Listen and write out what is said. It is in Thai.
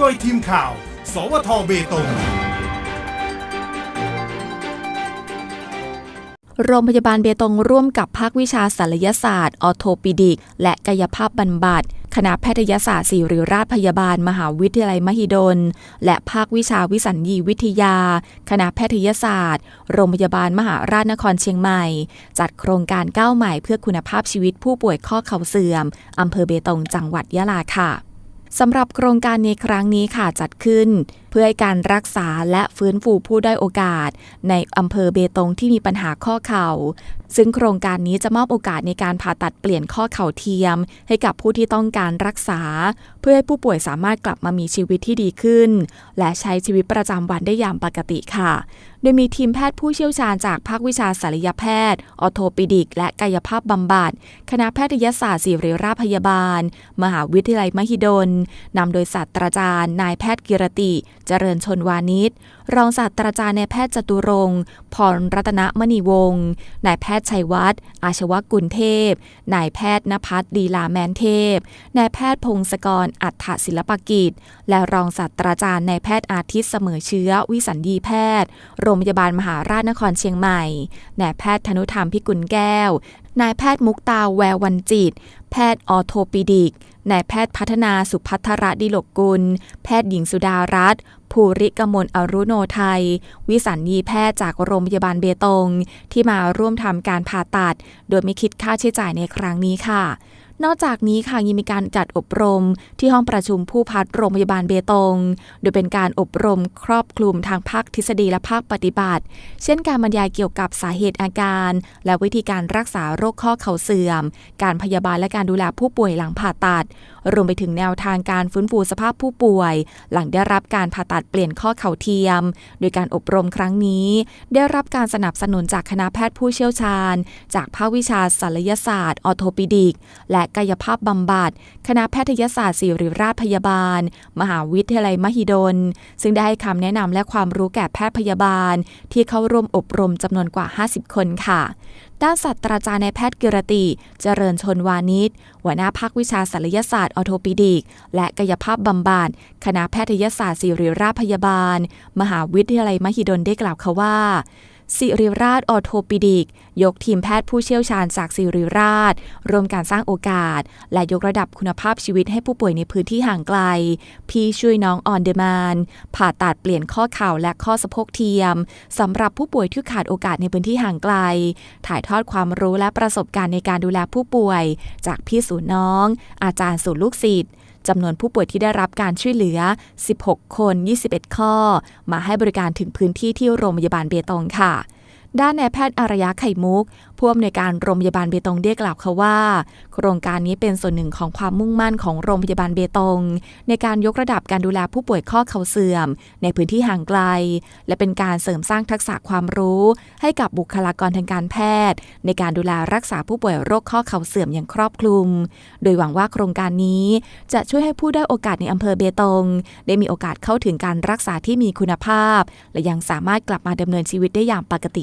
โดยทีมข่าว สวทเบตง โรงพยาบาลเบตงร่วมกับภาควิชาศัลยศาสตร์ ออโทปิดิก และกายภาพบำบัดคณะแพทยศาสตร์ศิริราชพยาบาล มหาวิทยาลัยมหิดล และภาควิชาวิสัญญีวิทยา คณะแพทยศาสตร์ โรงพยาบาลมหาราชนครเชียงใหม่ จัดโครงการก้าวใหม่เพื่อคุณภาพชีวิตผู้ป่วยข้อเข่าเสื่อมอำเภอเบตงจังหวัดยะลาค่ะ สำหรับโครงการในครั้งนี้ค่ะจัดขึ้น เพื่อให้การรักษาและฟื้นฟูผู้ได้อยโอกาส ในอำเภอเบตงที่มีปัญหาข้อเข่า ซึ่งโครงการนี้จะมอบโอกาสในการผ่าตัดเปลี่ยนข้อเข่าเทียม ให้กับผู้ที่ต้องการรักษา เพื่อให้ผู้ป่วยสามารถกลับมามีชีวิตที่ดีขึ้น และใช้ชีวิตประจำวันได้อย่างปกติค่ะ โดยมีทีมแพทย์ผู้เชี่ยวชาญจากภาควิชาศัลยแพทย์ ออโทปิดิก และกายภาพบำบัดคณะแพทยศาสตร์ศิริราชพยาบาล มหาวิทยาลัยมหิดลนำโดยศาสตราจารย์ นายแพทย์กิรติ เจริญชนวานิชรองศาสตราจารย์นายแพทย์จตุรงค์พรรัตนมณีวงศ์นายแพทย์ชัยวัฒน์อาชวกุลเทพ นายแพทย์นภัสดีลาแมนเทพ นายแพทย์พงศกรอัฏฐศิลปกิจ และรองศาสตราจารย์นายแพทย์อาทิตย์เสมอเชื้อวิสัญญีแพทย์ โรงพยาบาลมหาราชนครเชียงใหม่นายแพทย์ธนุธรรมพิกุลแก้ว นายแพทย์มุกตาแวววันจิต แพทย์ออโทปิดิก นายแพทย์พัฒนาสุพัทรดิลกกุล แพทย์หญิงสุดารัตน์ภูริกมลอรุโนไทย วิสัญญีแพทย์จากโรงพยาบาลเบตง ที่มาร่วมทำการผ่าตัด โดยไม่คิดค่าใช้จ่ายในครั้งนี้ค่ะ นอกจากนี้ค่ะยังมีการจัดอบรมที่ห้องประชุมผู้พัดโรงพยาบาลเบตง โดยเป็นการอบรมครอบคลุมทางภาคทฤษฎีและภาคปฏิบัติ เช่นการบรรยายเกี่ยวกับสาเหตุอาการ และวิธีการรักษาโรคข้อเข่าเสื่อม การพยาบาลและการดูแลผู้ป่วยหลังผ่าตัด รวมไปถึงแนวทางการฟื้นฟูสภาพผู้ป่วย หลังได้รับการผ่าตัดเปลี่ยนข้อเข่าเทียม โดยการอบรมครั้งนี้ ได้รับการสนับสนุนจากคณะแพทย์ผู้เชี่ยวชาญ จากภาควิชาศัลยศาสตร์ออโทปิดิก และกายภาพบำบัดคณะแพทยศาสตร์ศิริราชพยาบาล มหาวิทยาลัยมหิดล ซึ่งได้ให้คำแนะนำและความรู้แก่แพทย์พยาบาล ที่เข้าร่วมอบรมจำนวนกว่า 50 คนค่ะ ด้านศาสตราจารย์นายแพทย์กิรติ เจริญชนวานิชหัวหน้าภาควิชาศัลยศาสตร์ออโทปิดิก และกายภาพบำบัดคณะแพทยศาสตร์ศิริราชพยาบาล มหาวิทยาลัยมหิดลได้กล่าวค่ะว่า สิริราชออโทปิดิก ยกทีมแพทย์ผู้เชี่ยวชาญจากสิริราชร่วมการสร้างโอกาส และยกระดับคุณภาพชีวิตให้ผู้ป่วยในพื้นที่ห่างไกล พี่ช่วยน้องออนเดมานผ่าตัดเปลี่ยนข้อเข่าและข้อสะโพกเทียมสำหรับผู้ป่วยที่ขาดโอกาสในพื้นที่ห่างไกล ถ่ายทอดความรู้และประสบการณ์ในการดูแลผู้ป่วย จากพี่สู่น้อง อาจารย์สู่ลูกศิษย์ จำนวนผู้ป่วยที่ได้รับการช่วยเหลือ 16 คน 21 ข้อ มาให้บริการถึงพื้นที่ที่โรงพยาบาลเบตงค่ะ ด้านนายแพทย์อารยะไข่มุก ผู้อำนวยการโรงพยาบาลเบตงได้กล่าวค่ะว่า โครงการนี้เป็นส่วนหนึ่งของความมุ่งมั่นของโรงพยาบาลเบตง ในการยกระดับการดูแลผู้ป่วยข้อเข่าเสื่อม ในพื้นที่ห่างไกล และเป็นการเสริมสร้างทักษะความรู้ ให้กับบุคลากรทางการแพทย์ ในการดูแลรักษาผู้ป่วยโรคข้อเข่าเสื่อมอย่างครอบคลุม โดยหวังว่าโครงการนี้จะช่วยให้ผู้ได้โอกาสในอำเภอเบตง ได้มีโอกาสเข้าถึงการรักษาที่มีคุณภาพ และยังสามารถกลับมาดำเนินชีวิตได้อย่างปกติ